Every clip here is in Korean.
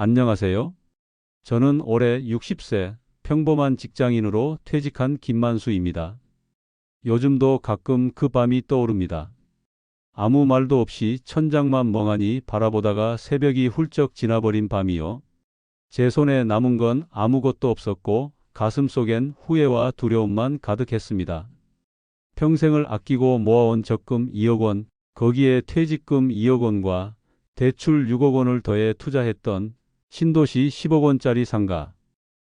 안녕하세요. 저는 올해 60세 평범한 직장인으로 퇴직한 김만수입니다. 요즘도 가끔 그 밤이 떠오릅니다. 아무 말도 없이 천장만 멍하니 바라보다가 새벽이 훌쩍 지나버린 밤이요. 제 손에 남은 건 아무것도 없었고 가슴 속엔 후회와 두려움만 가득했습니다. 평생을 아끼고 모아온 적금 2억 원, 거기에 퇴직금 2억 원과 대출 6억 원을 더해 투자했던 신도시 10억 원짜리 상가.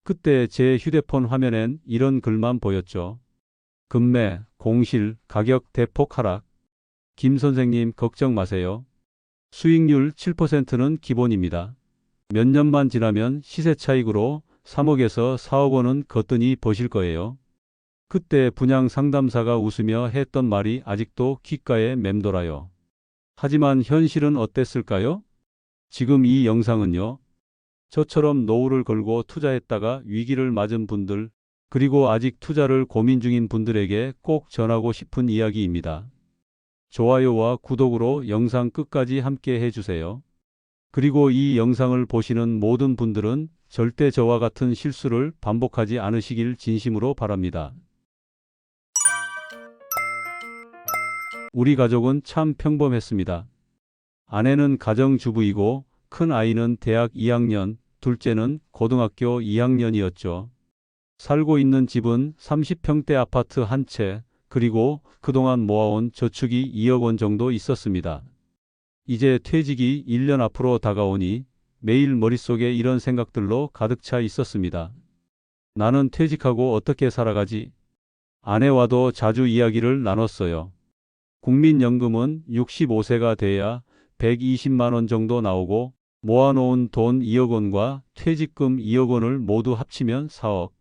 그때 제 휴대폰 화면엔 이런 글만 보였죠. 금매, 공실, 가격 대폭 하락. 김 선생님 걱정 마세요. 수익률 7%는 기본입니다. 몇 년만 지나면 시세 차익으로 3억에서 4억 원은 거뜬히 버실 거예요. 그때 분양 상담사가 웃으며 했던 말이 아직도 귓가에 맴돌아요. 하지만 현실은 어땠을까요? 지금 이 영상은요. 저처럼 노후를 걸고 투자했다가 위기를 맞은 분들, 그리고 아직 투자를 고민 중인 분들에게 꼭 전하고 싶은 이야기입니다. 좋아요와 구독으로 영상 끝까지 함께 해주세요. 그리고 이 영상을 보시는 모든 분들은 절대 저와 같은 실수를 반복하지 않으시길 진심으로 바랍니다. 우리 가족은 참 평범했습니다. 아내는 가정주부이고 큰 아이는 대학 2학년, 둘째는 고등학교 2학년이었죠. 살고 있는 집은 30평대 아파트 한 채, 그리고 그동안 모아온 저축이 2억 원 정도 있었습니다. 이제 퇴직이 1년 앞으로 다가오니 매일 머릿속에 이런 생각들로 가득 차 있었습니다. 나는 퇴직하고 어떻게 살아가지? 아내와도 자주 이야기를 나눴어요. 국민연금은 65세가 돼야 120만 원 정도 나오고 모아놓은 돈 2억 원과 퇴직금 2억 원을 모두 합치면 4억.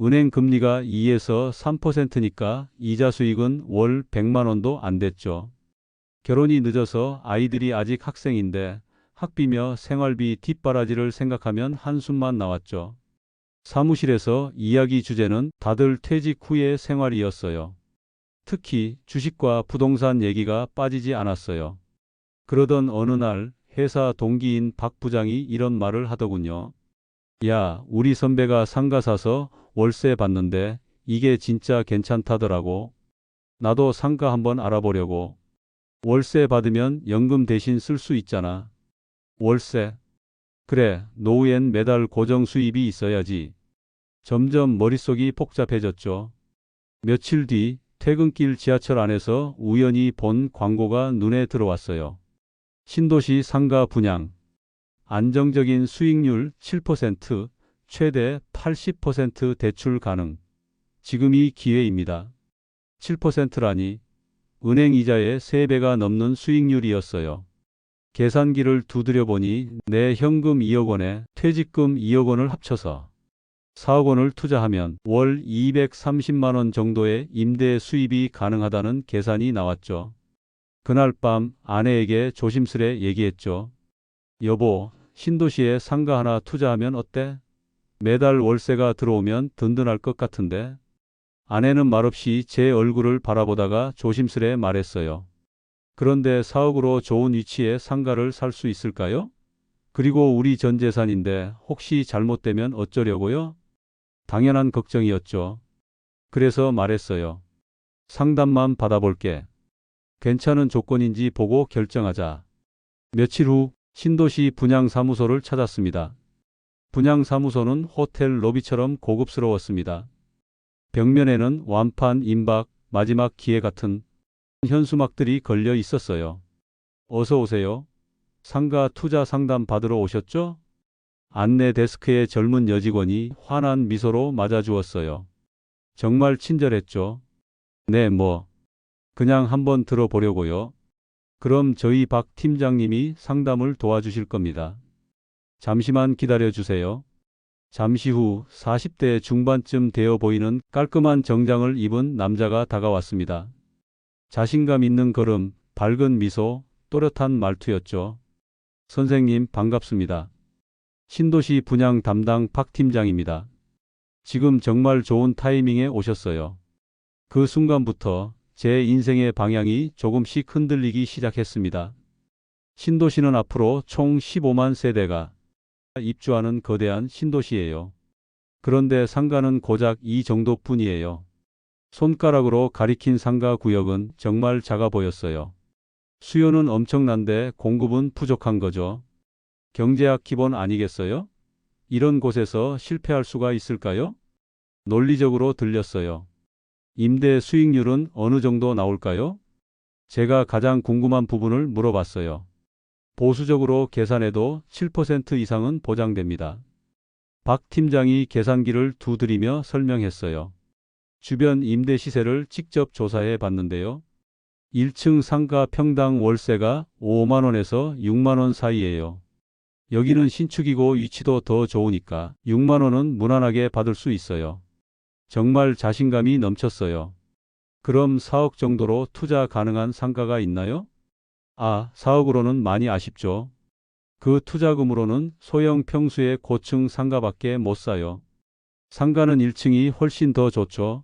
은행 금리가 2에서 3%니까 이자 수익은 월 100만 원도 안 됐죠. 결혼이 늦어서 아이들이 아직 학생인데 학비며 생활비 뒷바라지를 생각하면 한숨만 나왔죠. 사무실에서 이야기 주제는 다들 퇴직 후의 생활이었어요. 특히 주식과 부동산 얘기가 빠지지 않았어요. 그러던 어느 날 회사 동기인 박 부장이 이런 말을 하더군요. 야, 우리 선배가 상가 사서 월세 받는데 이게 진짜 괜찮다더라고. 나도 상가 한번 알아보려고. 월세 받으면 연금 대신 쓸 수 있잖아. 월세. 그래, 노후엔 매달 고정 수입이 있어야지. 점점 머릿속이 복잡해졌죠. 며칠 뒤 퇴근길 지하철 안에서 우연히 본 광고가 눈에 들어왔어요. 신도시 상가 분양. 안정적인 수익률 7%, 최대 80% 대출 가능. 지금 이 기회입니다. 7%라니 은행 이자의 3배가 넘는 수익률이었어요. 계산기를 두드려 보니 내 현금 2억 원에 퇴직금 2억 원을 합쳐서 4억 원을 투자하면 월 230만 원 정도의 임대 수입이 가능하다는 계산이 나왔죠. 그날 밤 아내에게 조심스레 얘기했죠. 여보, 신도시에 상가 하나 투자하면 어때? 매달 월세가 들어오면 든든할 것 같은데. 아내는 말없이 제 얼굴을 바라보다가 조심스레 말했어요. 그런데 4억으로 좋은 위치에 상가를 살 수 있을까요? 그리고 우리 전 재산인데 혹시 잘못되면 어쩌려고요? 당연한 걱정이었죠. 그래서 말했어요. 상담만 받아볼게. 괜찮은 조건인지 보고 결정하자. 며칠 후 신도시 분양사무소를 찾았습니다. 분양사무소는 호텔 로비처럼 고급스러웠습니다. 벽면에는 완판, 임박, 마지막 기회 같은 현수막들이 걸려 있었어요. 어서 오세요. 상가 투자 상담 받으러 오셨죠? 안내 데스크의 젊은 여직원이 환한 미소로 맞아주었어요. 정말 친절했죠. 네, 뭐. 그냥 한번 들어보려고요. 그럼 저희 박 팀장님이 상담을 도와주실 겁니다. 잠시만 기다려 주세요. 잠시 후 40대 중반쯤 되어 보이는 깔끔한 정장을 입은 남자가 다가왔습니다. 자신감 있는 걸음, 밝은 미소, 또렷한 말투였죠. 선생님 반갑습니다. 신도시 분양 담당 박 팀장입니다. 지금 정말 좋은 타이밍에 오셨어요. 그 순간부터 제 인생의 방향이 조금씩 흔들리기 시작했습니다. 신도시는 앞으로 총 15만 세대가 입주하는 거대한 신도시예요. 그런데 상가는 고작 이 정도뿐이에요. 손가락으로 가리킨 상가 구역은 정말 작아 보였어요. 수요는 엄청난데 공급은 부족한 거죠. 경제학 기본 아니겠어요? 이런 곳에서 실패할 수가 있을까요? 논리적으로 들렸어요. 임대 수익률은 어느 정도 나올까요? 제가 가장 궁금한 부분을 물어봤어요. 보수적으로 계산해도 7% 이상은 보장됩니다. 박 팀장이 계산기를 두드리며 설명했어요. 주변 임대 시세를 직접 조사해 봤는데요. 1층 상가 평당 월세가 5만 원에서 6만 원 사이예요. 여기는 신축이고 위치도 더 좋으니까 6만 원은 무난하게 받을 수 있어요. 정말 자신감이 넘쳤어요. 그럼 4억 정도로 투자 가능한 상가가 있나요? 아, 4억으로는 많이 아쉽죠. 그 투자금으로는 소형 평수의 고층 상가밖에 못 사요. 상가는 1층이 훨씬 더 좋죠.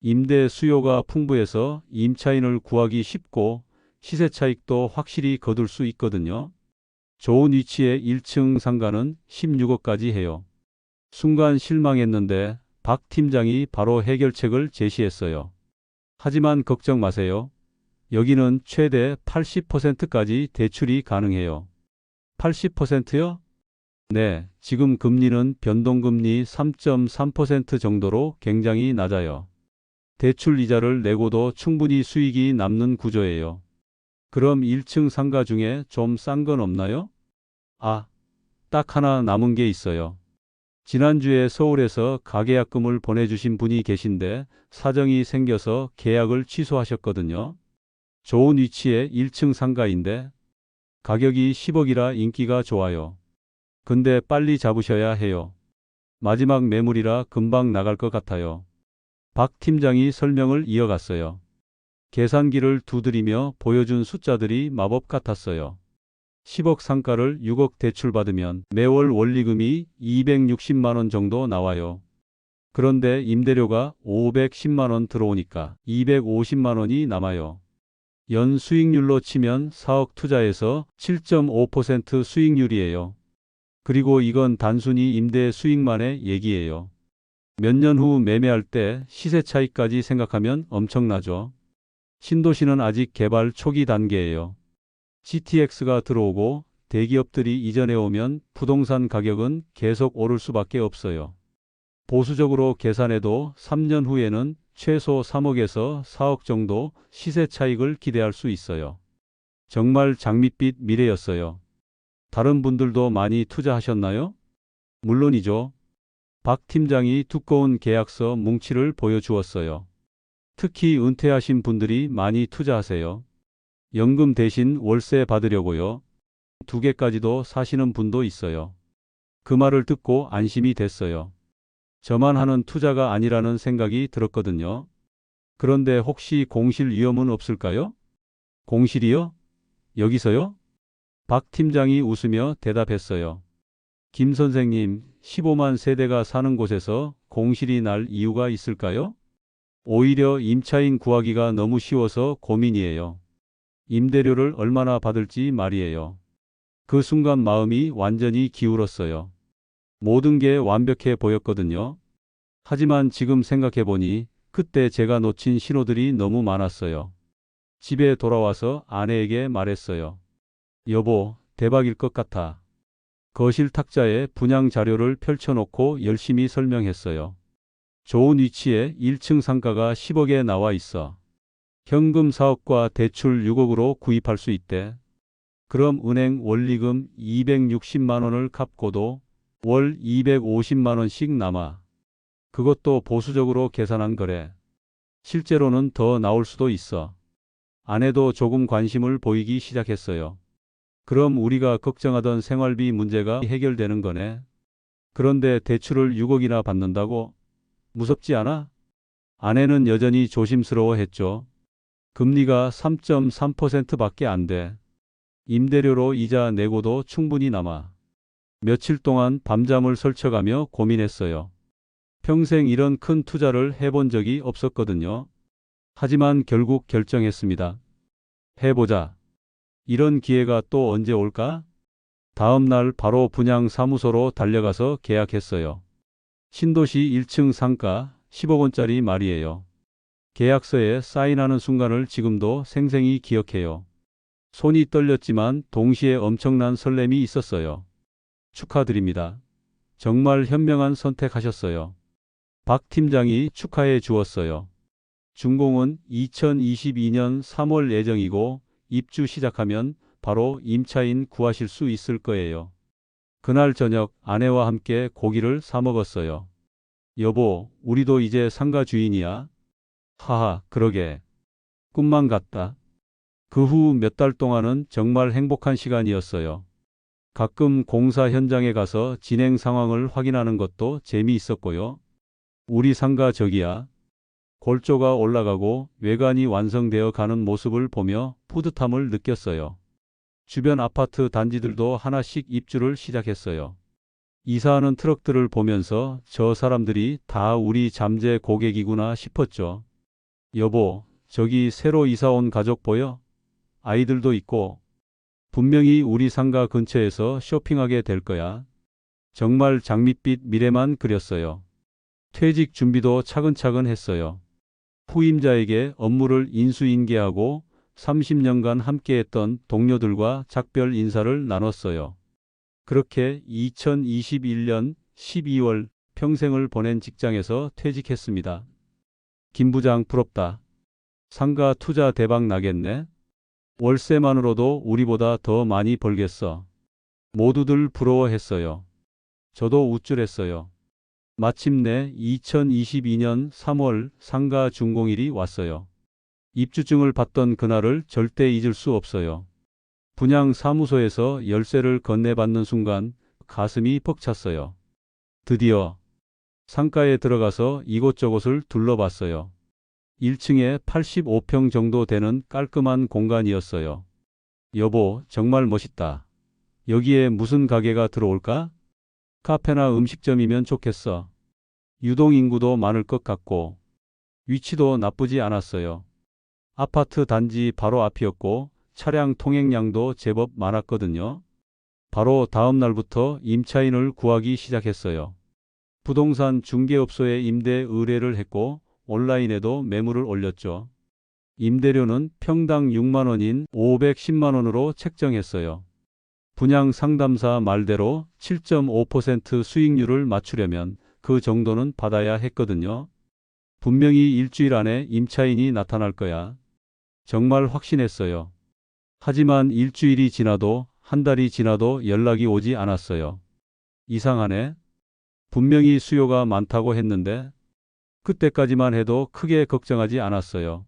임대 수요가 풍부해서 임차인을 구하기 쉽고 시세 차익도 확실히 거둘 수 있거든요. 좋은 위치의 1층 상가는 16억까지 해요. 순간 실망했는데 박 팀장이 바로 해결책을 제시했어요. 하지만 걱정 마세요. 여기는 최대 80%까지 대출이 가능해요. 80%요? 네, 지금 금리는 변동금리 3.3% 정도로 굉장히 낮아요. 대출 이자를 내고도 충분히 수익이 남는 구조예요. 그럼 1층 상가 중에 좀 싼 건 없나요? 아, 딱 하나 남은 게 있어요. 지난주에 서울에서 가계약금을 보내주신 분이 계신데 사정이 생겨서 계약을 취소하셨거든요. 좋은 위치에 1층 상가인데 가격이 10억이라 인기가 좋아요. 근데 빨리 잡으셔야 해요. 마지막 매물이라 금방 나갈 것 같아요. 박 팀장이 설명을 이어갔어요. 계산기를 두드리며 보여준 숫자들이 마법 같았어요. 10억 상가를 6억 대출받으면 매월 원리금이 260만 원 정도 나와요. 그런데 임대료가 510만 원 들어오니까 250만 원이 남아요. 연 수익률로 치면 4억 투자에서 7.5% 수익률이에요. 그리고 이건 단순히 임대 수익만의 얘기예요. 몇 년 후 매매할 때 시세 차이까지 생각하면 엄청나죠. 신도시는 아직 개발 초기 단계예요. GTX가 들어오고 대기업들이 이전해 오면 부동산 가격은 계속 오를 수밖에 없어요. 보수적으로 계산해도 3년 후에는 최소 3억에서 4억 정도 시세 차익을 기대할 수 있어요. 정말 장밋빛 미래였어요. 다른 분들도 많이 투자하셨나요? 물론이죠. 박 팀장이 두꺼운 계약서 뭉치를 보여주었어요. 특히 은퇴하신 분들이 많이 투자하세요. 연금 대신 월세 받으려고요. 두 개까지도 사시는 분도 있어요. 그 말을 듣고 안심이 됐어요. 저만 하는 투자가 아니라는 생각이 들었거든요. 그런데 혹시 공실 위험은 없을까요? 공실이요? 여기서요? 박 팀장이 웃으며 대답했어요. 김 선생님, 15만 세대가 사는 곳에서 공실이 날 이유가 있을까요? 오히려 임차인 구하기가 너무 쉬워서 고민이에요. 임대료를 얼마나 받을지 말이에요. 그 순간 마음이 완전히 기울었어요. 모든 게 완벽해 보였거든요. 하지만 지금 생각해보니 그때 제가 놓친 신호들이 너무 많았어요. 집에 돌아와서 아내에게 말했어요. 여보, 대박일 것 같아. 거실 탁자에 분양 자료를 펼쳐놓고 열심히 설명했어요. 좋은 위치에 1층 상가가 10억에 나와 있어. 현금 4억과 대출 6억으로 구입할 수 있대. 그럼 은행 원리금 260만 원을 갚고도 월 250만 원씩 남아. 그것도 보수적으로 계산한 거래. 실제로는 더 나올 수도 있어. 아내도 조금 관심을 보이기 시작했어요. 그럼 우리가 걱정하던 생활비 문제가 해결되는 거네. 그런데 대출을 6억이나 받는다고? 무섭지 않아? 아내는 여전히 조심스러워 했죠. 금리가 3.3%밖에 안 돼. 임대료로 이자 내고도 충분히 남아. 며칠 동안 밤잠을 설쳐가며 고민했어요. 평생 이런 큰 투자를 해본 적이 없었거든요. 하지만 결국 결정했습니다. 해보자. 이런 기회가 또 언제 올까? 다음 날 바로 분양 사무소로 달려가서 계약했어요. 신도시 1층 상가 10억 원짜리 말이에요. 계약서에 사인하는 순간을 지금도 생생히 기억해요. 손이 떨렸지만 동시에 엄청난 설렘이 있었어요. 축하드립니다. 정말 현명한 선택하셨어요. 박 팀장이 축하해 주었어요. 준공은 2022년 3월 예정이고 입주 시작하면 바로 임차인 구하실 수 있을 거예요. 그날 저녁 아내와 함께 고기를 사 먹었어요. 여보, 우리도 이제 상가 주인이야. 하하, 그러게. 꿈만 같다. 그 후 몇 달 동안은 정말 행복한 시간이었어요. 가끔 공사 현장에 가서 진행 상황을 확인하는 것도 재미있었고요. 우리 상가 저기야. 골조가 올라가고 외관이 완성되어 가는 모습을 보며 뿌듯함을 느꼈어요. 주변 아파트 단지들도 하나씩 입주를 시작했어요. 이사하는 트럭들을 보면서 저 사람들이 다 우리 잠재 고객이구나 싶었죠. 여보, 저기 새로 이사 온 가족 보여? 아이들도 있고, 분명히 우리 상가 근처에서 쇼핑하게 될 거야. 정말 장밋빛 미래만 그렸어요. 퇴직 준비도 차근차근 했어요. 후임자에게 업무를 인수인계하고 30년간 함께했던 동료들과 작별 인사를 나눴어요. 그렇게 2021년 12월 평생을 보낸 직장에서 퇴직했습니다. 김 부장 부럽다. 상가 투자 대박 나겠네. 월세만으로도 우리보다 더 많이 벌겠어. 모두들 부러워했어요. 저도 우쭐했어요. 마침내 2022년 3월 상가 준공일이 왔어요. 입주증을 받던 그날을 절대 잊을 수 없어요. 분양 사무소에서 열쇠를 건네받는 순간 가슴이 벅찼어요. 드디어 상가에 들어가서 이곳저곳을 둘러봤어요. 1층에 85평 정도 되는 깔끔한 공간이었어요. 여보, 정말 멋있다. 여기에 무슨 가게가 들어올까? 카페나 음식점이면 좋겠어. 유동 인구도 많을 것 같고, 위치도 나쁘지 않았어요. 아파트 단지 바로 앞이었고, 차량 통행량도 제법 많았거든요. 바로 다음 날부터 임차인을 구하기 시작했어요. 부동산 중개업소에 임대 의뢰를 했고, 온라인에도 매물을 올렸죠. 임대료는 평당 6만 원인 510만 원으로 책정했어요. 분양 상담사 말대로 7.5% 수익률을 맞추려면 그 정도는 받아야 했거든요. 분명히 일주일 안에 임차인이 나타날 거야. 정말 확신했어요. 하지만 일주일이 지나도 한 달이 지나도 연락이 오지 않았어요. 이상하네. 분명히 수요가 많다고 했는데 그때까지만 해도 크게 걱정하지 않았어요.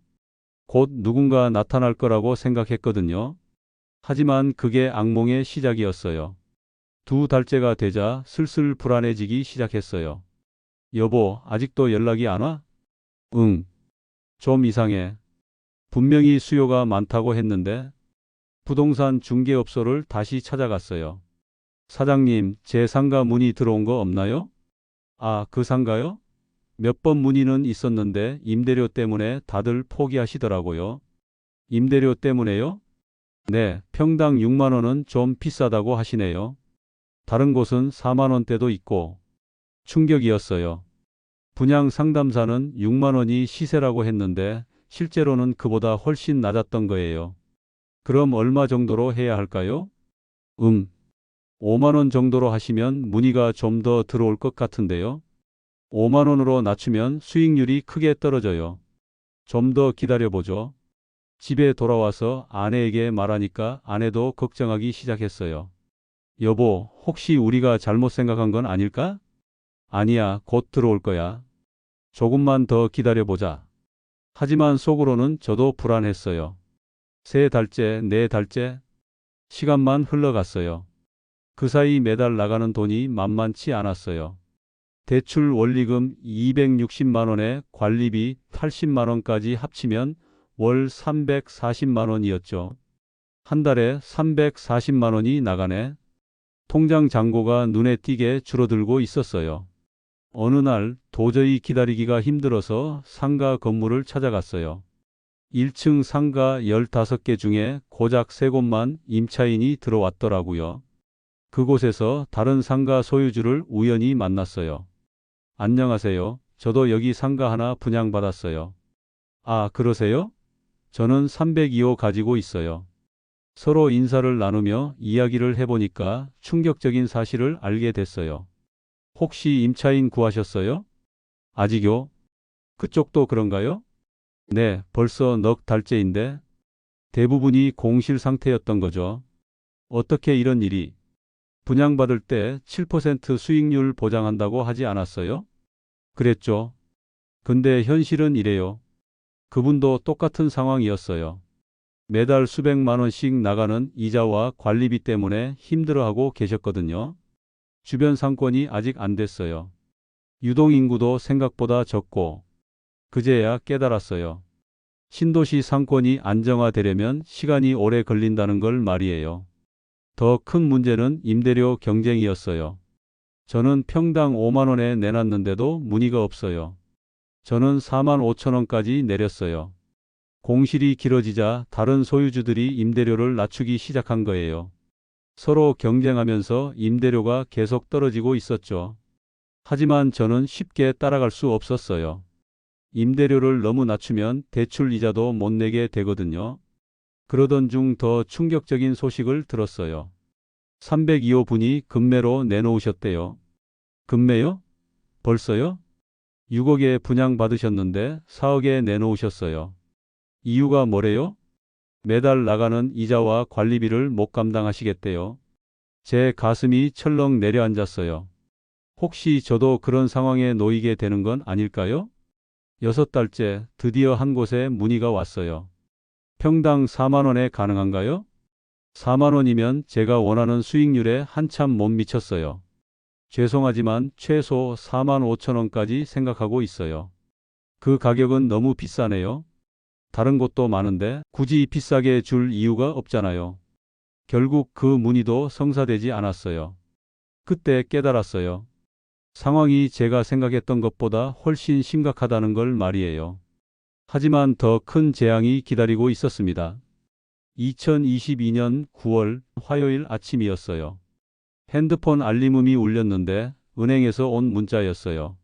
곧 누군가 나타날 거라고 생각했거든요. 하지만 그게 악몽의 시작이었어요. 두 달째가 되자 슬슬 불안해지기 시작했어요. 여보, 아직도 연락이 안 와? 응. 좀 이상해. 분명히 수요가 많다고 했는데 부동산 중개업소를 다시 찾아갔어요. 사장님, 제 상가 문의 들어온 거 없나요? 아, 그 상가요? 몇 번 문의는 있었는데 임대료 때문에 다들 포기하시더라고요. 임대료 때문에요? 네, 평당 6만 원은 좀 비싸다고 하시네요. 다른 곳은 4만 원대도 있고 충격이었어요. 분양 상담사는 6만 원이 시세라고 했는데 실제로는 그보다 훨씬 낮았던 거예요. 그럼 얼마 정도로 해야 할까요? 음, 5만 원 정도로 하시면 문의가 좀 더 들어올 것 같은데요. 5만 원으로 낮추면 수익률이 크게 떨어져요. 좀 더 기다려보죠. 집에 돌아와서 아내에게 말하니까 아내도 걱정하기 시작했어요. 여보, 혹시 우리가 잘못 생각한 건 아닐까? 아니야, 곧 들어올 거야. 조금만 더 기다려보자. 하지만 속으로는 저도 불안했어요. 세 달째, 네 달째, 시간만 흘러갔어요. 그 사이 매달 나가는 돈이 만만치 않았어요. 대출 원리금 260만 원에 관리비 80만 원까지 합치면 월 340만 원이었죠. 한 달에 340만 원이 나가네. 통장 잔고가 눈에 띄게 줄어들고 있었어요. 어느 날 도저히 기다리기가 힘들어서 상가 건물을 찾아갔어요. 1층 상가 15개 중에 고작 3곳만 임차인이 들어왔더라고요. 그곳에서 다른 상가 소유주를 우연히 만났어요. 안녕하세요. 저도 여기 상가 하나 분양받았어요. 아, 그러세요? 저는 302호 가지고 있어요. 서로 인사를 나누며 이야기를 해보니까 충격적인 사실을 알게 됐어요. 혹시 임차인 구하셨어요? 아직요? 그쪽도 그런가요? 네, 벌써 넉 달째인데 대부분이 공실 상태였던 거죠. 어떻게 이런 일이 분양받을 때 7% 수익률 보장한다고 하지 않았어요? 그랬죠. 근데 현실은 이래요. 그분도 똑같은 상황이었어요. 매달 수백만 원씩 나가는 이자와 관리비 때문에 힘들어하고 계셨거든요. 주변 상권이 아직 안 됐어요. 유동인구도 생각보다 적고 그제야 깨달았어요. 신도시 상권이 안정화되려면 시간이 오래 걸린다는 걸 말이에요. 더 큰 문제는 임대료 경쟁이었어요. 저는 평당 5만 원에 내놨는데도 문의가 없어요. 저는 4만 5천 원까지 내렸어요. 공실이 길어지자 다른 소유주들이 임대료를 낮추기 시작한 거예요. 서로 경쟁하면서 임대료가 계속 떨어지고 있었죠. 하지만 저는 쉽게 따라갈 수 없었어요. 임대료를 너무 낮추면 대출 이자도 못 내게 되거든요. 그러던 중 더 충격적인 소식을 들었어요. 302호 분이 금매로 내놓으셨대요. 금매요? 벌써요? 6억에 분양받으셨는데 4억에 내놓으셨어요. 이유가 뭐래요? 매달 나가는 이자와 관리비를 못 감당하시겠대요. 제 가슴이 철렁 내려앉았어요. 혹시 저도 그런 상황에 놓이게 되는 건 아닐까요? 여섯 달째 드디어 한 곳에 문의가 왔어요. 평당 4만 원에 가능한가요? 4만 원이면 제가 원하는 수익률에 한참 못 미쳤어요. 죄송하지만 최소 4만 5천 원까지 생각하고 있어요. 그 가격은 너무 비싸네요. 다른 곳도 많은데 굳이 비싸게 줄 이유가 없잖아요. 결국 그 문의도 성사되지 않았어요. 그때 깨달았어요. 상황이 제가 생각했던 것보다 훨씬 심각하다는 걸 말이에요. 하지만 더 큰 재앙이 기다리고 있었습니다. 2022년 9월 화요일 아침이었어요. 핸드폰 알림음이 울렸는데 은행에서 온 문자였어요.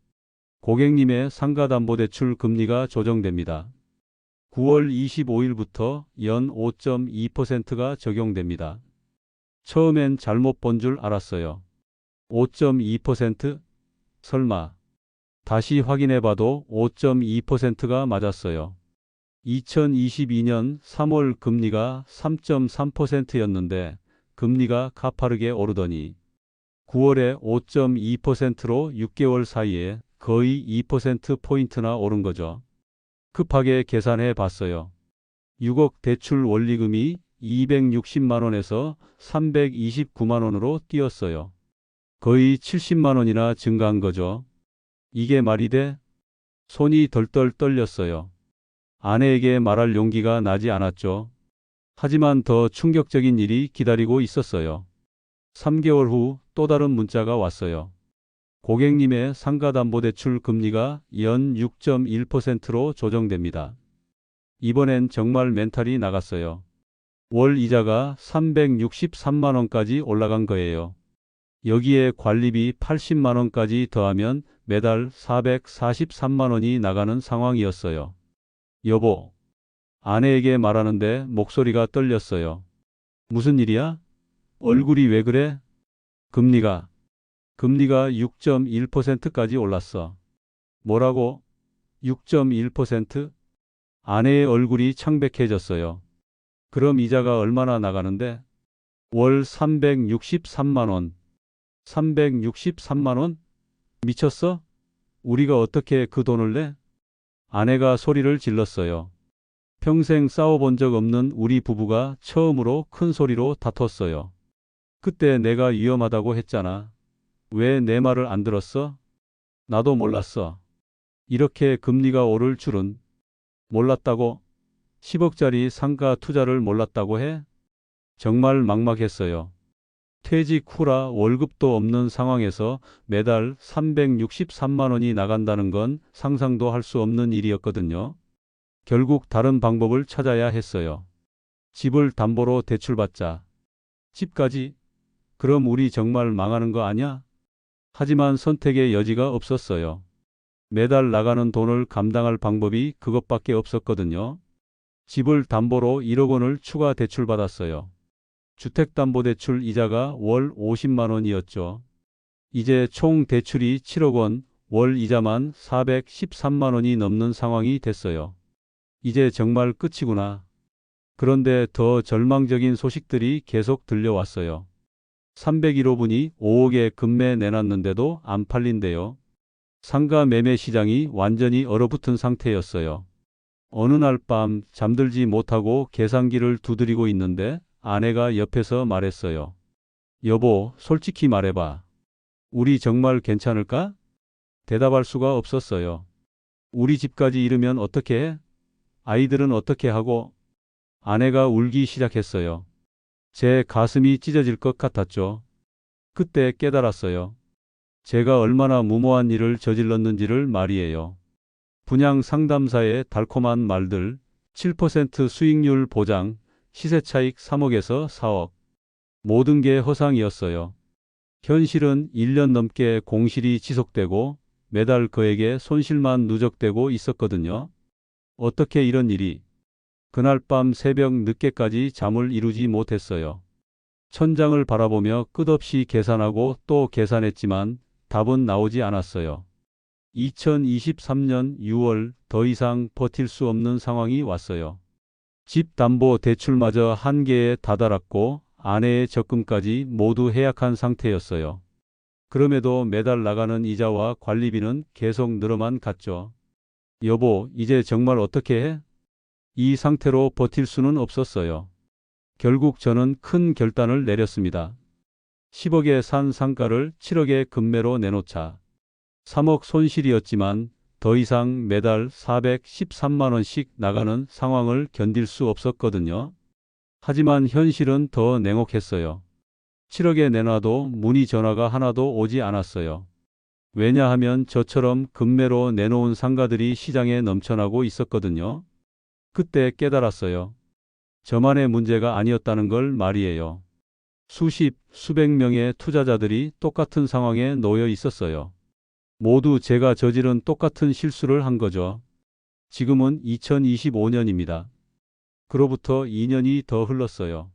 고객님의 상가담보대출 금리가 조정됩니다. 9월 25일부터 연 5.2%가 적용됩니다. 처음엔 잘못 본 줄 알았어요. 5.2%? 설마. 다시 확인해 봐도 5.2%가 맞았어요. 2022년 3월 금리가 3.3%였는데 금리가 가파르게 오르더니 9월에 5.2%로 6개월 사이에 거의 2%포인트나 오른 거죠. 급하게 계산해 봤어요. 6억 대출 원리금이 260만 원에서 329만 원으로 뛰었어요. 거의 70만 원이나 증가한 거죠. 이게 말이 돼? 손이 덜덜 떨렸어요. 아내에게 말할 용기가 나지 않았죠. 하지만 더 충격적인 일이 기다리고 있었어요. 3개월 후 또 다른 문자가 왔어요. 고객님의 상가담보대출 금리가 연 6.1%로 조정됩니다. 이번엔 정말 멘탈이 나갔어요. 월 이자가 363만 원까지 올라간 거예요. 여기에 관리비 80만 원까지 더하면 매달 443만 원이 나가는 상황이었어요. 여보, 아내에게 말하는데 목소리가 떨렸어요. 무슨 일이야? 얼굴이 왜 그래? 금리가, 금리가 6.1%까지 올랐어. 뭐라고? 6.1%? 아내의 얼굴이 창백해졌어요. 그럼 이자가 얼마나 나가는데? 월 363만 원. 363만 원? 미쳤어? 우리가 어떻게 그 돈을 내? 아내가 소리를 질렀어요. 평생 싸워본 적 없는 우리 부부가 처음으로 큰 소리로 다퉜어요. 그때 내가 위험하다고 했잖아. 왜 내 말을 안 들었어? 나도 몰랐어. 이렇게 금리가 오를 줄은 몰랐다고? 10억짜리 상가 투자를 몰랐다고 해? 정말 막막했어요. 퇴직 후라 월급도 없는 상황에서 매달 363만 원이 나간다는 건 상상도 할 수 없는 일이었거든요. 결국 다른 방법을 찾아야 했어요. 집을 담보로 대출받자. 집까지? 그럼 우리 정말 망하는 거 아냐? 하지만 선택의 여지가 없었어요. 매달 나가는 돈을 감당할 방법이 그것밖에 없었거든요. 집을 담보로 1억 원을 추가 대출받았어요. 주택담보대출 이자가 월 50만 원이었죠. 이제 총 대출이 7억 원, 월 이자만 413만 원이 넘는 상황이 됐어요. 이제 정말 끝이구나. 그런데 더 절망적인 소식들이 계속 들려왔어요. 301호 분이 5억에 금매 내놨는데도 안 팔린대요. 상가 매매 시장이 완전히 얼어붙은 상태였어요. 어느 날 밤 잠들지 못하고 계산기를 두드리고 있는데 아내가 옆에서 말했어요. 여보, 솔직히 말해봐. 우리 정말 괜찮을까? 대답할 수가 없었어요. 우리 집까지 이르면 어떻게 해? 아이들은 어떻게 하고? 아내가 울기 시작했어요. 제 가슴이 찢어질 것 같았죠. 그때 깨달았어요. 제가 얼마나 무모한 일을 저질렀는지를 말이에요. 분양 상담사의 달콤한 말들, 7% 수익률 보장, 시세 차익 3억에서 4억. 모든 게 허상이었어요. 현실은 1년 넘게 공실이 지속되고 매달 그에게 손실만 누적되고 있었거든요. 어떻게 이런 일이? 그날 밤 새벽 늦게까지 잠을 이루지 못했어요. 천장을 바라보며 끝없이 계산하고 또 계산했지만 답은 나오지 않았어요. 2023년 6월 더 이상 버틸 수 없는 상황이 왔어요. 집 담보 대출마저 한계에 다다랐고 아내의 적금까지 모두 해약한 상태였어요. 그럼에도 매달 나가는 이자와 관리비는 계속 늘어만 갔죠. 여보, 이제 정말 어떻게 해? 이 상태로 버틸 수는 없었어요. 결국 저는 큰 결단을 내렸습니다. 10억에 산 상가를 7억에 금매로 내놓자. 3억 손실이었지만 더 이상 매달 413만 원씩 나가는 상황을 견딜 수 없었거든요. 하지만 현실은 더 냉혹했어요. 7억에 내놔도 문의 전화가 하나도 오지 않았어요. 왜냐하면 저처럼 금매로 내놓은 상가들이 시장에 넘쳐나고 있었거든요. 그때 깨달았어요. 저만의 문제가 아니었다는 걸 말이에요. 수십, 수백 명의 투자자들이 똑같은 상황에 놓여 있었어요. 모두 제가 저지른 똑같은 실수를 한 거죠. 지금은 2025년입니다. 그로부터 2년이 더 흘렀어요.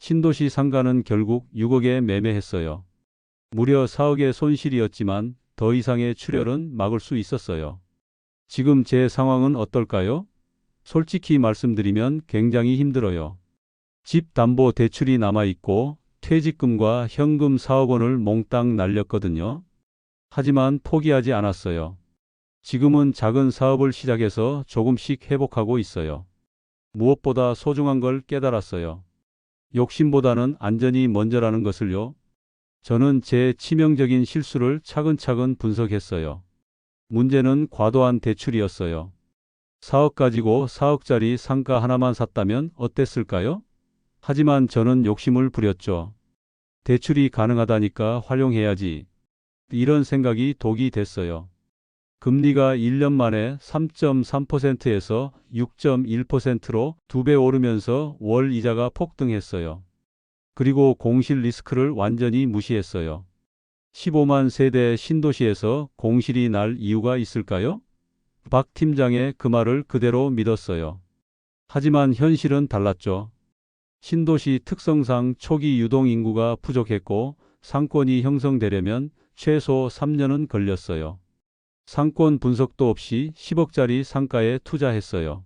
신도시 상가는 결국 6억에 매매했어요. 무려 4억의 손실이었지만 더 이상의 출혈은 막을 수 있었어요. 지금 제 상황은 어떨까요? 솔직히 말씀드리면 굉장히 힘들어요. 집 담보 대출이 남아있고 퇴직금과 현금 4억 원을 몽땅 날렸거든요. 하지만 포기하지 않았어요. 지금은 작은 사업을 시작해서 조금씩 회복하고 있어요. 무엇보다 소중한 걸 깨달았어요. 욕심보다는 안전이 먼저라는 것을요. 저는 제 치명적인 실수를 차근차근 분석했어요. 문제는 과도한 대출이었어요. 4억 가지고 4억짜리 상가 하나만 샀다면 어땠을까요? 하지만 저는 욕심을 부렸죠. 대출이 가능하다니까 활용해야지. 이런 생각이 독이 됐어요. 금리가 1년 만에 3.3%에서 6.1%로 두 배 오르면서 월 이자가 폭등했어요. 그리고 공실 리스크를 완전히 무시했어요. 15만 세대 신도시에서 공실이 날 이유가 있을까요? 박 팀장의 그 말을 그대로 믿었어요. 하지만 현실은 달랐죠. 신도시 특성상 초기 유동 인구가 부족했고 상권이 형성되려면 최소 3년은 걸렸어요. 상권 분석도 없이 10억짜리 상가에 투자했어요.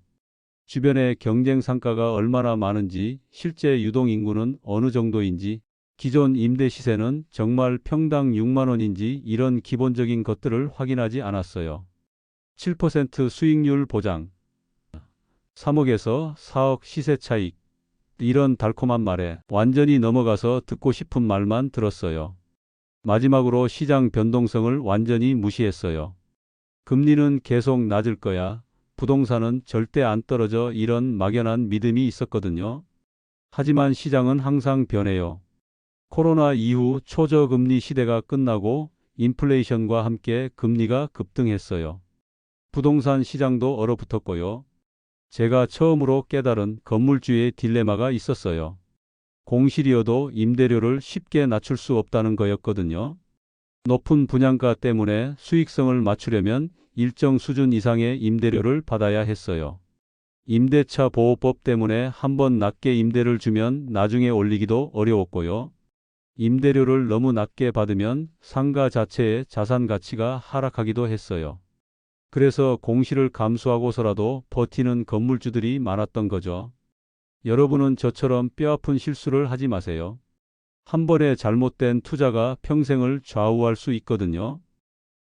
주변에 경쟁 상가가 얼마나 많은지, 실제 유동 인구는 어느 정도인지, 기존 임대 시세는 정말 평당 6만 원인지 이런 기본적인 것들을 확인하지 않았어요. 7% 수익률 보장, 3억에서 4억 시세 차익, 이런 달콤한 말에 완전히 넘어가서 듣고 싶은 말만 들었어요. 마지막으로 시장 변동성을 완전히 무시했어요. 금리는 계속 낮을 거야. 부동산은 절대 안 떨어져 이런 막연한 믿음이 있었거든요. 하지만 시장은 항상 변해요. 코로나 이후 초저금리 시대가 끝나고 인플레이션과 함께 금리가 급등했어요. 부동산 시장도 얼어붙었고요. 제가 처음으로 깨달은 건물주의 딜레마가 있었어요. 공실이어도 임대료를 쉽게 낮출 수 없다는 거였거든요. 높은 분양가 때문에 수익성을 맞추려면 일정 수준 이상의 임대료를 받아야 했어요. 임대차 보호법 때문에 한 번 낮게 임대를 주면 나중에 올리기도 어려웠고요. 임대료를 너무 낮게 받으면 상가 자체의 자산 가치가 하락하기도 했어요. 그래서 공시를 감수하고서라도 버티는 건물주들이 많았던 거죠. 여러분은 저처럼 뼈아픈 실수를 하지 마세요. 한 번의 잘못된 투자가 평생을 좌우할 수 있거든요.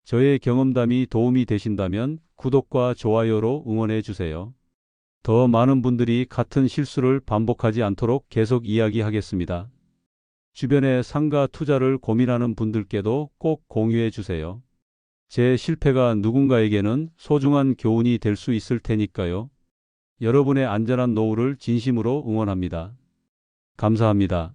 저의 경험담이 도움이 되신다면 구독과 좋아요로 응원해 주세요. 더 많은 분들이 같은 실수를 반복하지 않도록 계속 이야기하겠습니다. 주변에 상가 투자를 고민하는 분들께도 꼭 공유해 주세요. 제 실패가 누군가에게는 소중한 교훈이 될 수 있을 테니까요. 여러분의 안전한 노후를 진심으로 응원합니다. 감사합니다.